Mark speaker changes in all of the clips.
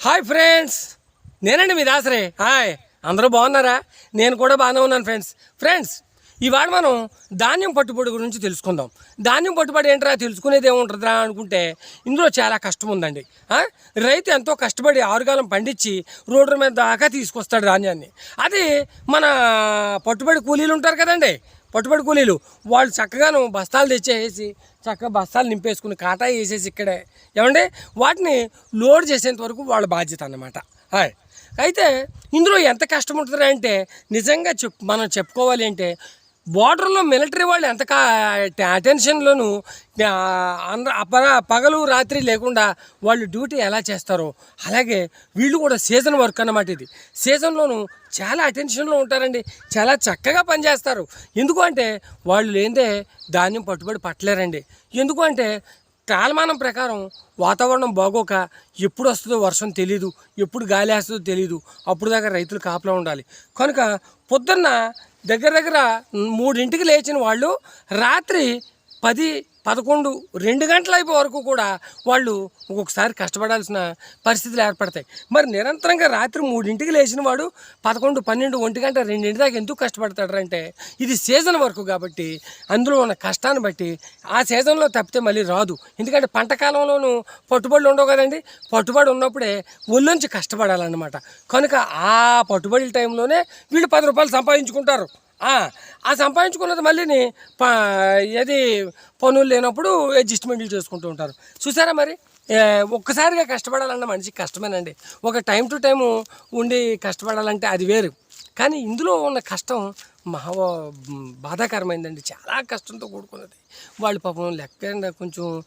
Speaker 1: Hi friends నేనండి మీ దాసరే. Hi అందరూ బాగున్నారా? నేను కూడా బాగానే ఉన్నాను ఫ్రెండ్స్ ఫ్రెండ్స్ ఇవాళ మనం ధాన్యం పట్టుబడి గురించి తెలుసుకుందాం. ధాన్యం పట్టుబడి ఏంట్రా? తెలుసుకునేది ఏముంటుందిరా అనుకుంటే ఇందులో చాలా కష్టం ఉందండి. రైతు ఎంతో కష్టపడి ఆరుగాలం పండించి రోడ్డు మీద దాకా తీసుకొస్తాడు ధాన్యాన్ని. అది మన పట్టుబడి కూలీలు ఉంటారు కదండి. పట్టుబడి కూలీలు వాళ్ళు చక్కగాను బస్తాలు తెచ్చేసి చక్కగా బస్తాలు నింపేసుకుని కాటా వేసేసి ఇక్కడే. ఏమంటే వాటిని లోడ్ చేసేంత వరకు వాళ్ళ బాధ్యత అన్నమాట. అయితే ఇందులో ఎంత కష్టం ఉంటుందంటే నిజంగా చెప్ మనం చెప్పుకోవాలి అంటే బార్డర్లో మిలిటరీ వాళ్ళు ఎంత అటెన్షన్లోను పగలు రాత్రి లేకుండా వాళ్ళు డ్యూటీ ఎలా చేస్తారో అలాగే వీళ్ళు కూడా సీజన్ వర్క్ అన్నమాట ఇది. సీజన్లోను చాలా అటెన్షన్లో ఉంటారండి. చాలా చక్కగా పనిచేస్తారు. ఎందుకు అంటే వాళ్ళు లేదే ధాన్యం పట్టుబడి పట్టలేరండి. ఎందుకు అంటే కాలమానం ప్రకారం వాతావరణం బాగోక ఎప్పుడు వస్తుందో వర్షం తెలీదు ఎప్పుడు గాలి వేస్తుందో తెలీదు అప్పుడు దాకా రైతులు కాపలా ఉండాలి. కనుక పొద్దున్న దగ్గర దగ్గర మూడింటికి లేచిన వాళ్ళు రాత్రి పది పదకొండు రెండు గంటల అయిపోయే వరకు కూడా వాళ్ళు ఒక్కొక్కసారి కష్టపడాల్సిన పరిస్థితులు ఏర్పడతాయి. మరి నిరంతరంగా రాత్రి మూడింటికి లేచిన వాడు పదకొండు పన్నెండు ఒంటి గంట రెండింటి దాకా ఎందుకు కష్టపడతాడు అంటే ఇది సీజన్ వరకు కాబట్టి అందులో ఉన్న కష్టాన్ని బట్టి ఆ సీజన్లో తప్పితే మళ్ళీ రాదు. ఎందుకంటే పంట కాలంలోనూ పట్టుబడులు ఉండవు కదండి. పట్టుబడి ఉన్నప్పుడే ఒళ్ళొంచి కష్టపడాలన్నమాట. కనుక ఆ పట్టుబడి టైంలోనే వీళ్ళు పది రూపాయలు సంపాదించుకుంటారు. ఆ సంపాదించుకున్నది మళ్ళీని ప ఏది పనులు లేనప్పుడు అడ్జస్ట్మెంట్లు చేసుకుంటూ ఉంటారు. చూసారా మరి? ఒక్కసారిగా కష్టపడాలన్న మనిషికి కష్టమేనండి. ఒక టైం టు టైము ఉండి కష్టపడాలంటే అది వేరు. కానీ ఇందులో ఉన్న కష్టం మహా బాధాకరమైందండి. చాలా కష్టంతో కూడుకున్నది. వాళ్ళు పాపం లెక్క కొంచెం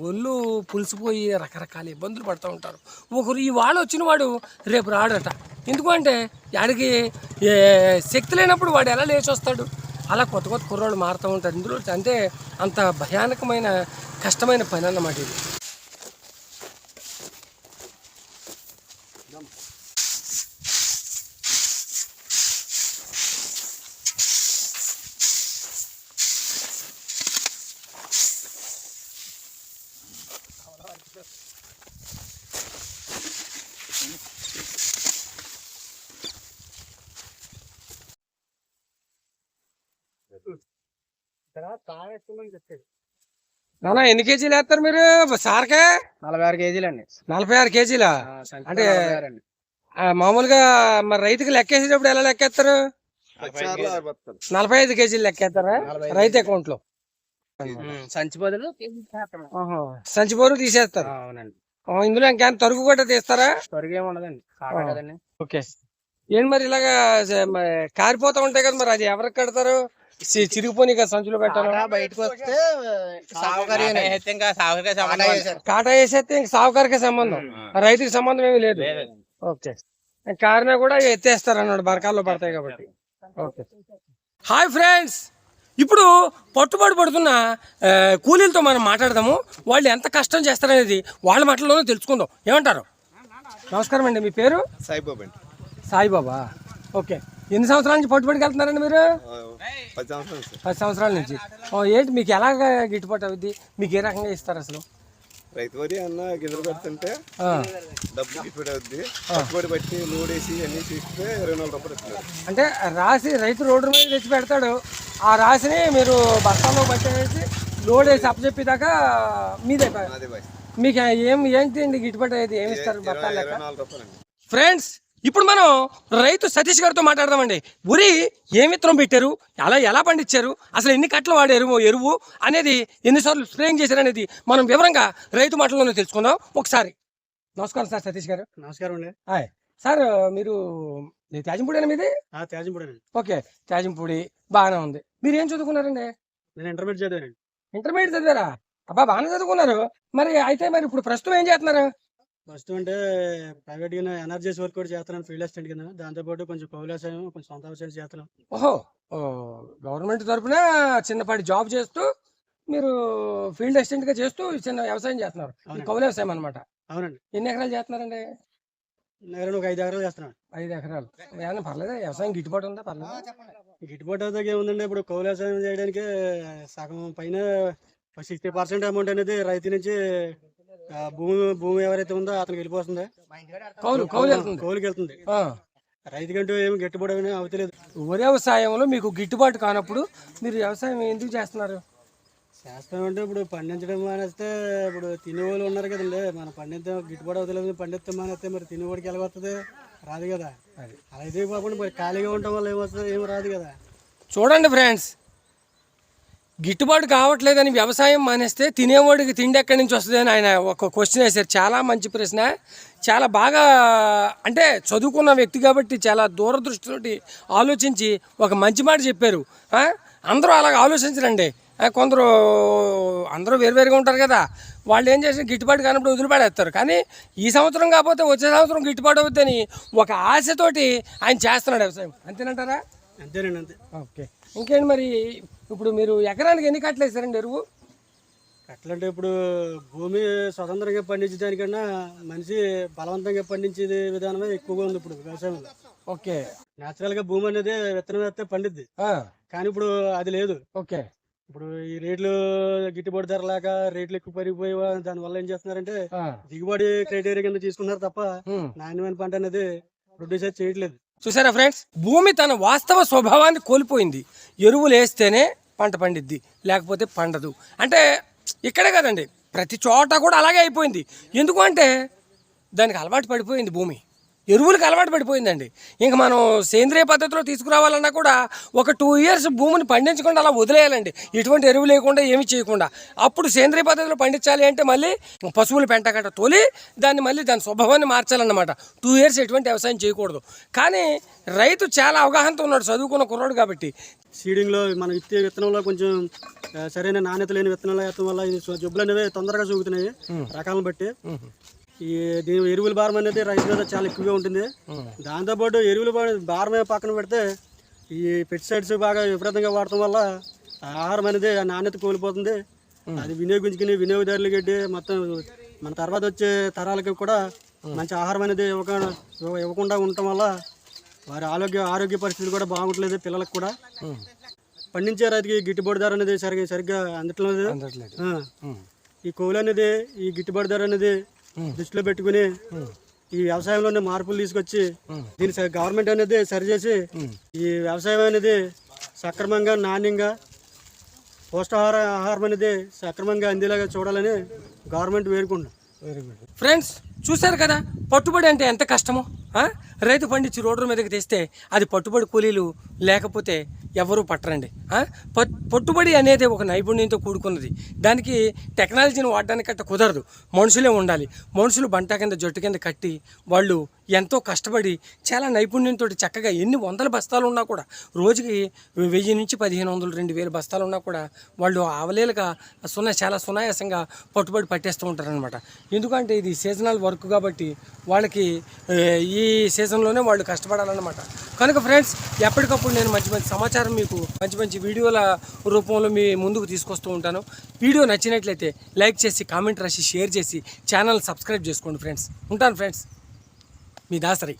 Speaker 1: ఒళ్ళు పులిసిపోయి రకరకాల ఇబ్బందులు పడుతూ ఉంటారు. ఒకరు ఈ వాళ్ళు వచ్చిన వాడు రేపు రాడట. ఎందుకు అంటే ఆడికి ఏ, శక్తి లేనప్పుడు వాడు ఎలా లేచి వస్తాడు? అలా కొత్త కొత్త కుర్రాళ్ళు మారుతూ ఉంటారు. ఇందులో అంటే అంత భయానకమైన కష్టమైన పని అన్నమాట ఇది. నానా ఎన్ని కేజీలు వేస్తారు మీరు? సార్కే?
Speaker 2: నలభై ఆరు కేజీలు అండి
Speaker 1: నలభై ఆరు కేజీలా? అంటే ఆ, మామూలుగా మరి రైతుకి లెక్కేసేటప్పుడు ఎలా లెక్కేస్తారు? నలభై ఐదు కేజీలు. లెక్కేస్తారా? రైతు అకౌంట్లో
Speaker 2: సంచి బదులు
Speaker 1: తీసేస్తారు.
Speaker 2: అవునండి.
Speaker 1: ఇందులో ఇంకేం తరుగు కూడా తీస్తారా?
Speaker 2: త్వరగా ఏమి
Speaker 1: ఓకే. ఏంటి మరి ఇలాగా కారిపోతా ఉంటాయి కదా మరి అది ఎవరికి కడతారు? చిరిగిపోయి సంచులో పెట్టాలి?
Speaker 2: కాకా బయటకు వస్తే
Speaker 1: కాటా వేసేస్తే ఇంక సావుకారికే సంబంధం. రైతుకి సంబంధం ఏమీ లేదు. ఓకే. కారినా కూడా ఎత్తేస్తారు అన్నాడు బరకాల్లో పడతాయి కాబట్టి. ఓకే. Hi friends. ఇప్పుడు పట్టుబడి పడుతున్న కూలీలతో మనం మాట్లాడదాము. వాళ్ళు ఎంత కష్టం చేస్తారనేది వాళ్ళ మాటల్లోనే తెలుసుకుందాం. ఏమంటారు? నమస్కారం అండి మీ పేరు?
Speaker 3: సాయిబాబా అండి.
Speaker 1: సాయిబాబా? ఓకే. ఎన్ని సంవత్సరాల నుంచి పట్టుబడికి వెళ్తున్నారండి మీరు?
Speaker 3: పది సంవత్సరాలు
Speaker 1: నుంచి. ఏంటి మీకు ఎలాగ గిట్టుబాటు అవుద్ది? మీకు ఏ రకంగా ఇస్తారు అసలు?
Speaker 3: రైతు వరి అన్న గింజలు పెడుతుంటే డబ్బు గిట్టుబడి అవుద్ది. కట్టుబడి బట్టి నూడేసి అన్ని తీస్తే ఇరవై నాలుగు రూపాయలు
Speaker 1: అంటే రాసి రైతు రోడ్డు మీద తెచ్చి పెడతాడు. ఆ రాసిని మీరు బస్తాల్లో పట్టేసి లోడ్ వేసి అప్పచెప్పేదాకా మీదే మీకు ఏం ఏంటి అండి గిట్టుబాటు అయ్యేది? ఏమి ఇస్తారు బస్తాలు ఫ్రెండ్స్ ఇప్పుడు మనం రైతు సతీష్ గారితో మాట్లాడదామండి. ఉరి ఏ విత్తనం పెట్టారు? అలా ఎలా పండించారు? అసలు ఎన్ని కట్టలు వాడారు? ఎరువు అనేది ఎన్నిసార్లు స్ప్రేయింగ్ చేశారు అనేది మనం వివరంగా రైతు మాటల్లోనే తెలుసుకుందాం. ఒకసారి. నమస్కారం సార్ సతీష్ గారు.
Speaker 2: నమస్కారం అండి.
Speaker 1: హాయ్. సార్ మీరు త్యాజంపూడేనా మీది?
Speaker 2: అండి.
Speaker 1: ఓకే. త్యాజంపూడి బాగానే ఉంది. మీరు ఏం చదువుకున్నారండి?
Speaker 2: నేను ఇంటర్మీడియట్ చదివానండి.
Speaker 1: ఇంటర్మీడియట్ చదివారా? అబ్బా బాగానే చదువుకున్నారు. మరి అయితే మరి ఇప్పుడు ప్రస్తుతం ఏం చేస్తున్నారు?
Speaker 2: ఫస్ట్ అంటే ప్రైవేట్గా ఎనర్జీస్ వర్క్ కూడా చేస్తున్నాను ఫీల్డ్ అసిస్టెంట్ కింద దాంతో పాటు కొంచెం కౌలు వ్యవసాయం కొంచెం సొంత వ్యవసాయం చేస్తున్నాం.
Speaker 1: ఓహో గవర్నమెంట్ తరపున చిన్నపాటి జాబ్ చేస్తూ మీరు ఫీల్డ్ అసిస్టెంట్గా చేస్తూ చిన్న వ్యవసాయం చేస్తున్నారు. ఇది. కౌలు వ్యవసాయం అనమాట
Speaker 2: అవునండి.
Speaker 1: ఎన్ని ఎకరాలు చేస్తున్నారండి?
Speaker 2: నేను ఒక ఐదు ఎకరాలు చేస్తున్నాను
Speaker 1: ఐదు ఎకరాలు. ఏమన్నా పర్లేదా? వ్యవసాయం గిట్టుబాటు ఉందా? పర్లేదు?
Speaker 2: గిట్టుబాటు అవుతాకి ఏముందండి ఇప్పుడు కౌలు వ్యవసాయం చేయడానికి సగం పైన సిక్స్టీ పర్సెంట్ అమౌంట్ అనేది రైతు నుంచి భూమి భూమి ఎవరైతే ఉందో అతనికి వెళ్ళిపోతుంది.
Speaker 1: కౌలు కౌలు వెళ్తుంది.
Speaker 2: కౌలుకి వెళ్తుంది. రైతుకంటూ ఏమి గిట్టుబడి అని అవుతలేదు.
Speaker 1: వరి వ్యవసాయంలో మీకు గిట్టుబాటు కానప్పుడు మీరు వ్యవసాయం ఎందుకు చేస్తున్నారు?
Speaker 2: చేస్తామంటే ఇప్పుడు పండించడం మానేస్తే ఇప్పుడు తినేవాళ్ళు ఉన్నారు కదండి. మనం పండితే గిట్టుబడి అవుతలేదు పండిస్తే మానేస్తే మరి తినేవాడికి ఎలా వస్తుంది రాదు కదా.
Speaker 1: అది.
Speaker 2: అలా అయితే కాకుండా మరి ఖాళీగా ఉండటం వల్ల ఏమొస్తుంది ఏం రాదు కదా.
Speaker 1: చూడండి ఫ్రెండ్స్ గిట్టుబాటు కావట్లేదని వ్యవసాయం మానేస్తే తినేవాడికి తిండి ఎక్కడి నుంచి వస్తుంది ఆయన ఒక క్వశ్చన్ వేశారు. చాలా మంచి ప్రశ్న. చాలా బాగా అంటే చదువుకున్న వ్యక్తి కాబట్టి చాలా దూరదృష్టితోటి ఆలోచించి ఒక మంచి మాట చెప్పారు. అందరూ అలాగ ఆలోచించరండి. కొందరు అందరూ వేరువేరుగా ఉంటారు కదా. వాళ్ళు ఏం చేసిన గిట్టుబాటు కానప్పుడు వదిలిపడేస్తారు కానీ ఈ సంవత్సరం కాకపోతే వచ్చే సంవత్సరం గిట్టుబాటు అవుద్దని ఒక ఆశతోటి ఆయన చేస్తున్నాడు వ్యవసాయం. అంతేనంటారా?
Speaker 2: అంతేనండి అంతే.
Speaker 1: ఓకే. ఇంకేంటి మరి ఇప్పుడు మీరు ఎకరానికి ఎన్ని కట్టలు వేసారండి ఎరువు?
Speaker 2: ఎట్లంటే ఇప్పుడు భూమి స్వతంత్రంగా పండించడానికన్నా మనిషి బలవంతంగా పండించేది విధానమే ఎక్కువగా ఉంది ఇప్పుడు వ్యవసాయంలో.
Speaker 1: ఓకే.
Speaker 2: న్యాచురల్గా భూమి అనేది విత్తనం వేస్తే పండిద్ది. కానీ ఇప్పుడు అది లేదు.
Speaker 1: ఓకే.
Speaker 2: ఇప్పుడు ఈ రేట్లు గిట్టుబాటు ధర లేక రేట్లు ఎక్కువ పెరిగిపోయి దానివల్ల ఏం చేస్తున్నారంటే దిగుబడి క్రైటీరియా కింద తీసుకున్నారు తప్ప. నాణ్యమైన పంట అనేది ప్రొడ్యూస్ చేయట్లేదు.
Speaker 1: చూసారా ఫ్రెండ్స్? భూమి తన వాస్తవ స్వభావాన్ని కోల్పోయింది. ఎరువులు వేస్తేనే పంట పండిద్ది లేకపోతే పండదు. అంటే ఇక్కడే కదండి ప్రతి చోట కూడా అలాగే అయిపోయింది. ఎందుకు అంటే దానికి అలవాటు పడిపోయింది భూమి. ఎరువులకు అలవాటు పడిపోయిందండి. ఇంకా మనం సేంద్రియ పద్ధతిలో తీసుకురావాలన్నా కూడా ఒక టూ ఇయర్స్ భూమిని పండించకుండా అలా వదిలేయాలండి. ఎటువంటి ఎరువు లేకుండా ఏమి చేయకుండా. అప్పుడు సేంద్రియ పద్ధతిలో పండించాలి అంటే మళ్ళీ పశువుల పెంట గట్ట తోలి దాన్ని మళ్ళీ దాని స్వభావాన్ని మార్చాలన్నమాట. టూ ఇయర్స్ ఎటువంటి వ్యవసాయం చేయకూడదు. కానీ రైతు చాలా అవగాహనతో ఉన్నాడు చదువుకున్న కుర్రాడు కాబట్టి.
Speaker 2: సీడింగ్లో మనం ఇచ్చే విత్తనంలో కొంచెం సరైన నాణ్యత లేని విత్తనాలు వేయడం వల్ల జబ్బులు అనేవి తొందరగా సోకుతున్నాయి. రకాలను బట్టి. ఈ దీని ఎరువుల భారం అనేది రైతు మీద చాలా ఎక్కువగా ఉంటుంది. దాంతోపాటు ఎరువుల భారం పక్కన పెడితే ఈ పెస్టిసైడ్స్ బాగా విపరీతంగా వాడటం వల్ల ఆహారం అనేది నాణ్యత కోల్పోతుంది. అది వినియోగించుకుని వినియోగదారులు గడ్డి మొత్తం మన తర్వాత వచ్చే తరాలకి కూడా మంచి ఆహారం అనేది ఇవ్వక ఇవ్వ- ఇవ్వకుండా ఉండటం వల్ల వారి ఆరోగ్య ఆరోగ్య పరిస్థితులు కూడా బాగుంటలేదు పిల్లలకు కూడా. పండించే రైతుకి గిట్టుబాటు ధర అనేది సరిగ్గా సరిగ్గా అందట్లేదు. ఈ కోలు అనేది ఈ గిట్టుబాటు ధర అనేది దృష్టిలో పెట్టుకుని ఈ వ్యవసాయంలోనే మార్పులు తీసుకొచ్చి దీని స- గవర్నమెంట్ అనేది సరిచేసి ఈ వ్యవసాయం అనేది సక్రమంగా నాణ్యంగా పోషకాహార ఆహారం అనేది సక్రమంగా అందేలాగా చూడాలని గవర్నమెంట్ వేరుకుంటాం
Speaker 1: వెరీ గుడ్ ఫ్రెండ్స్ చూశారు కదా? పట్టుబడి అంటే ఎంత కష్టమో? రైతు పండించి రోడ్డు మీదకి తెస్తే అది పట్టుబడి కూలీలు లేకపోతే ఎవరు పట్టరండి. పట్టుబడి అనేది ఒక నైపుణ్యంతో కూడుకున్నది. దానికి టెక్నాలజీని వాడడానికి అట్ట కుదరదు. మనుషులే ఉండాలి. మనుషులు బంట కింద జట్టు కింద కట్టి వాళ్ళు ఎంతో కష్టపడి చాలా నైపుణ్యంతో చక్కగా ఎన్ని వందల బస్తాలు ఉన్నా కూడా రోజుకి వెయ్యి నుంచి పదిహేను వందలు రెండు వేల బస్తాలు ఉన్నా కూడా వాళ్ళు ఆవలేలుగా సున్నా చాలా సునాయాసంగా పట్టుబడి పట్టేస్తూ ఉంటారనమాట ఎందుకంటే ఇది సీజనల్ వర్క్ కాబట్టి వాళ్ళకి ఈ సీజన్ సీజన్లోనే వాళ్ళు కష్టపడాలన్నమాట. కనుక ఫ్రెండ్స్ ఎప్పటికప్పుడు నేను మంచి మంచి సమాచారం మీకు మంచి మంచి వీడియోల రూపంలో మీ ముందుకు తీసుకొస్తూ ఉంటాను. వీడియో నచ్చినట్లయితే లైక్ చేసి కామెంట్ రాసి షేర్ చేసి ఛానల్ సబ్స్క్రైబ్ చేసుకోండి ఫ్రెండ్స్ ఉంటాను ఫ్రెండ్స్ మీ దాసరి.